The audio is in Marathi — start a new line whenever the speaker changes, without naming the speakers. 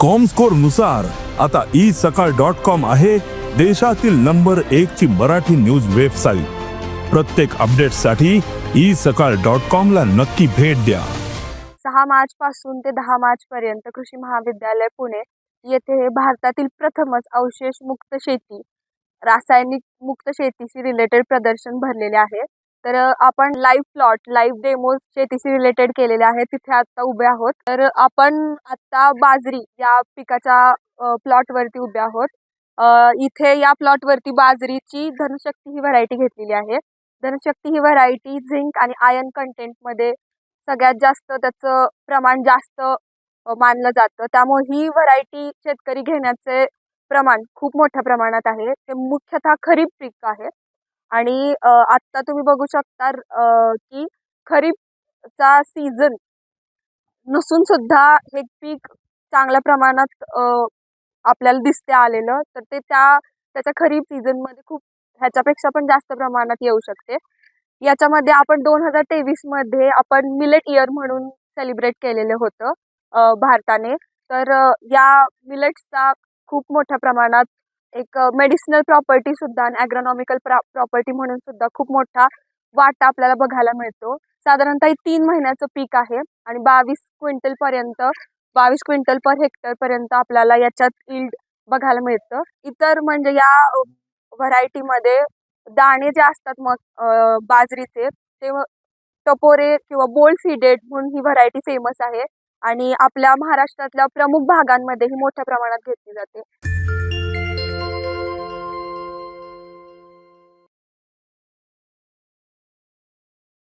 कॉमस्कोरनुसार आता ई सकाळ डॉट कॉम आहे देशातील नंबर एक ची मराठी न्यूज वेबसाईट प्रत्येक अपडेटसाठी ई सकाळ डॉट कॉम ला नक्की भेट द्या.
सहा मार्च पासून ते दहा मार्च पर्यंत कृषी महाविद्यालय पुणे येथे भारतातील प्रथमच अवशेष मुक्त शेती रासायनिक मुक्त शेतीशी रिलेटेड प्रदर्शन भरलेले आहे. तर आपण लाईव्ह प्लॉट लाईव्ह डेमोज शेतीशी रिलेटेड केलेले आहेत तिथे आता उभे आहोत. तर आपण आता बाजरी या पिकाच्या प्लॉटवरती उभे आहोत. इथे या प्लॉटवरती बाजरीची धनशक्ती ही व्हरायटी घेतलेली आहे. धनशक्ती ही व्हरायटी झिंक आणि आयर्न कंटेंटमध्ये सगळ्यात जास्त त्याचं प्रमाण जास्त मानलं जातं. त्यामुळे ही व्हरायटी शेतकरी घेण्याचे प्रमाण खूप मोठ्या प्रमाणात आहे. ते मुख्यतः खरीप पीक आहे. आणि आत्ता तुम्ही बघू शकता की खरीपचा सीझन नसून सुद्धा हे पीक चांगल्या प्रमाणात आपल्याला दिसते आलेलं. तर ते त्या त्याच्या खरीप सीझनमध्ये खूप ह्याच्यापेक्षा पण जास्त प्रमाणात येऊ शकते. याच्यामध्ये आपण दोन हजार तेवीसमध्ये आपण मिलेट इयर म्हणून सेलिब्रेट केलेलं होतं भारताने. तर या मिलेट्सचा खूप मोठ्या प्रमाणात एक मेडिसिनल प्रॉपर्टी सुद्धा आणि ॲग्रॉनॉमिकल प्रॉपर्टी म्हणून सुद्धा खूप मोठा वाटा आपल्याला बघायला मिळतो. साधारणतः हे तीन महिन्याचं पीक आहे आणि बावीस क्विंटलपर्यंत बावीस क्विंटल पर हेक्टरपर्यंत आपल्याला याच्यात इल्ड बघायला मिळतं. इतर म्हणजे या व्हरायटीमध्ये दाणे जे असतात मग बाजरीचे ते टपोरे किंवा बोल्ड सीडेड म्हणून ही व्हरायटी फेमस आहे आणि आपल्या महाराष्ट्रातल्या प्रमुख भागांमध्ये ही मोठ्या प्रमाणात घेतली जाते.